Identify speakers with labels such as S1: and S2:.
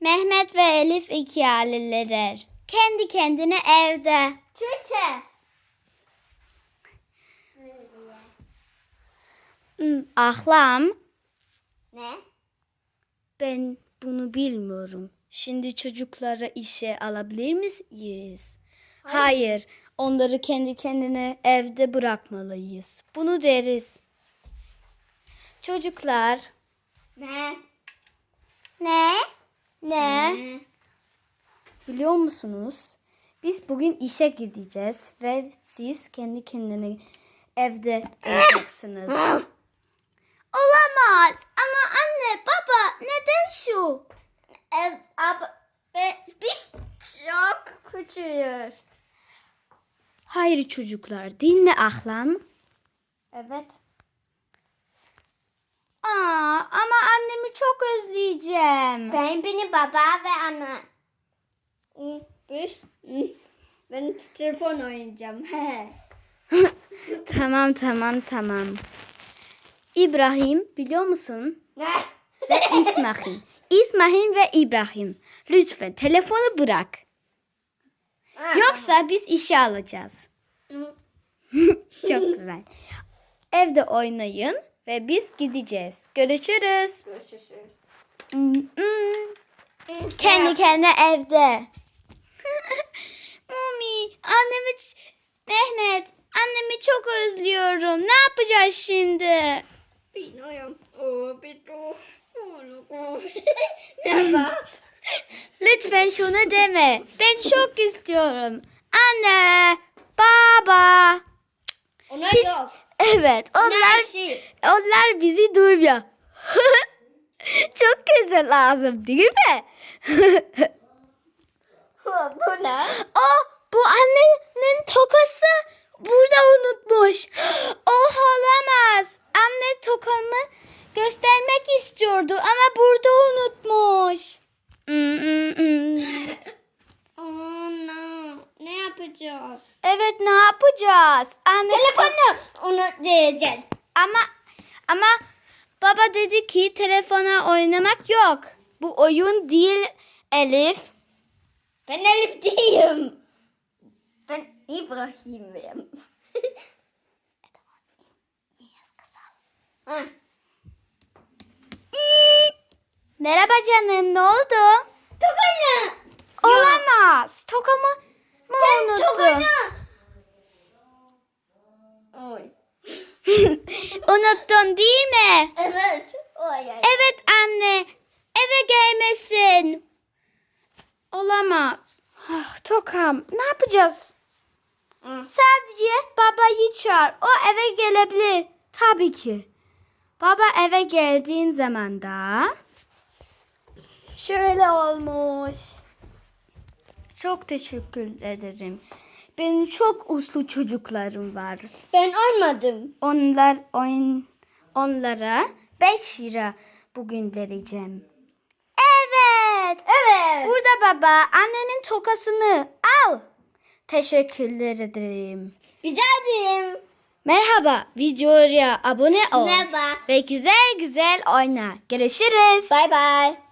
S1: Mehmet ve Elif iki aileler. Kendi kendine evde. Hmm, ahlam.
S2: Ne?
S1: Ben bunu bilmiyorum. Şimdi çocukları işe alabilir miyiz? Hayır. Onları kendi kendine evde bırakmalıyız. Bunu deriz. Çocuklar.
S2: Ne?
S1: Ne? Ne?
S2: Ne?
S1: Biliyor musunuz? Biz bugün işe gideceğiz ve siz kendi kendine evde olacaksınız. Olamaz. Ama anne, baba neden şu?
S2: Ev, ab, be, biz çok küçüğüz.
S1: Hayır çocuklar, değil mi Ahlam?
S2: Evet.
S1: Aa, ama annemi çok özleyeceğim.
S2: Ben beni baba ve anne. Biz ben telefon oynayacağım.
S1: tamam, tamam, tamam. İbrahim, biliyor musun?
S2: ne?
S1: Ve İsmail. İsmail ve İbrahim. Lütfen telefonu bırak. Yoksa biz işe alacağız. Çok güzel. Evde oynayın ve biz gideceğiz. Görüşürüz. Hmm. Kendi kendine evde. Mumi, annemi, Mehmet, annemi çok özlüyorum. Ne yapacağız şimdi?
S2: Bilmiyorum. O bir o. Merhaba.
S1: Lütfen şunu deme. Ben çok istiyorum. Anne, baba.
S2: Ona yok.
S1: Evet, onlar
S2: şey?
S1: onlar bizi duymuyor. Çok güzel lazım değil mi?
S2: Bu ne?
S1: oh, bu annenin tokası burada unutmuş. Oh olamaz. Anne tokamı göstermek istiyordu ama burada unutmuş. Hmm, hmm.
S2: Oh no. Ne yapacağız?
S1: Evet ne yapacağız? Anne
S2: Telefonu onu diyeceğiz.
S1: Ama ama baba dedi ki telefona oynamak yok. Bu oyun değil Elif.
S2: Ben Elif değilim. Ben İbrahim'im. Ha.
S1: Merhaba canım ne oldu?
S2: Tokanı.
S1: Olamaz. Tokamı mı unuttun?
S2: Tokanı. Oy.
S1: Unuttun değil mi?
S2: Evet. Oy ay.
S1: Evet anne. Eve gelmesin. Olamaz. Ah, tokam. Ne yapacağız?
S2: Hı.
S1: Sadece babayı çağır. O eve gelebilir. Tabii ki. Baba eve geldiğin zaman da şöyle olmuş. Çok teşekkür ederim. Benim çok uslu çocuklarım var.
S2: Ben olmadım.
S1: Onlar oyun onlara 5 lira bugün vereceğim. Evet.
S2: Evet.
S1: Burada baba annenin tokasını al. Teşekkürler ederim.
S2: Rica ederim.
S1: Merhaba, videoya abone ol.
S2: Merhaba.
S1: Ve güzel güzel oyna. Görüşürüz.
S2: Bye bye.